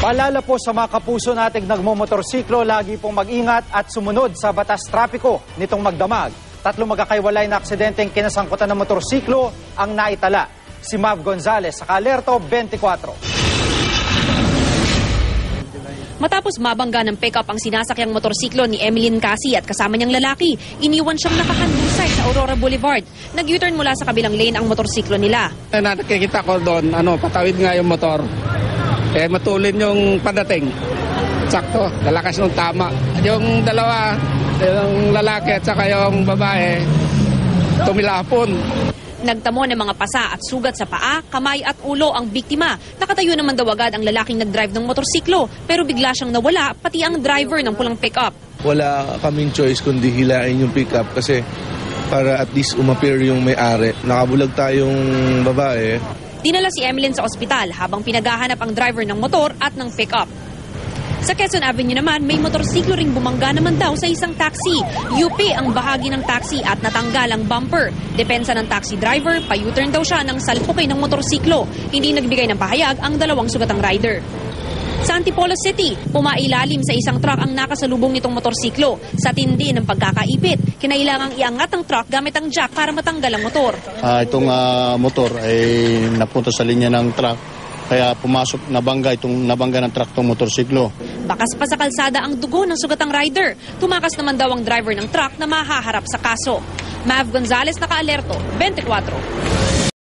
Paalala po sa mga kapuso nating nagmumotorsiklo, lagi pong mag-ingat at sumunod sa batas trapiko nitong magdamag. Tatlo magkakaiwalay na aksidenteng kinasangkutan ng motorsiklo ang naitala. Si Mav Gonzalez sa Kalerto 24. Matapos mabangga ng pickup ang sinasakyang motorsiklo ni Emeline Casi at kasama niyang lalaki, iniwan siyang nakahandusay sa Aurora Boulevard. Nag-U-turn mula sa kabilang lane ang motorsiklo nila. Na nakikita ko doon, ano, patawid nga yung motor. Eh, matulin yung padating. Sakto, lalakas ng tama. Yung dalawa, yung lalaki at saka yung babae, tumilapon. Nagtamo ng mga pasa at sugat sa paa, kamay at ulo ang biktima. Nakatayo naman daw agad ang lalaking nag-drive ng motorsiklo pero bigla siyang nawala pati ang driver ng pulang pickup. wala kaming choice kundi hilain yung pickup kasi para at least umappear yung may-ari. Nakabulag tayong babae. Dinala si Emeline sa ospital habang pinaghahanap ang driver ng motor at ng pickup. Sa Quezon Avenue naman, may motorsiklo ring bumangga naman daw sa isang taxi. UP ang bahagi ng taxi at natanggal ang bumper. Depensa ng taxi driver, pa-U-turn daw siya ng salpukin ng motorsiklo. Hindi nagbigay ng pahayag ang dalawang sugatang rider. Sa Antipolo City, pumailalim sa isang truck ang nakasalubong nitong motorsiklo. Sa tindi ng pagkakaipit, kinailangang iangat ang truck gamit ang jack para matanggal ang motor. Ah, itong ah, motor ay napunta sa linya ng truck. Kaya pumasok, nabangga itong nabangga ng truck tong motorsiklo. Bakas pa sa kalsada ang dugo ng sugatang rider. Tumakas naman daw ang driver ng truck na mahaharap sa kaso. Mav Gonzalez, naka-alerto, 24.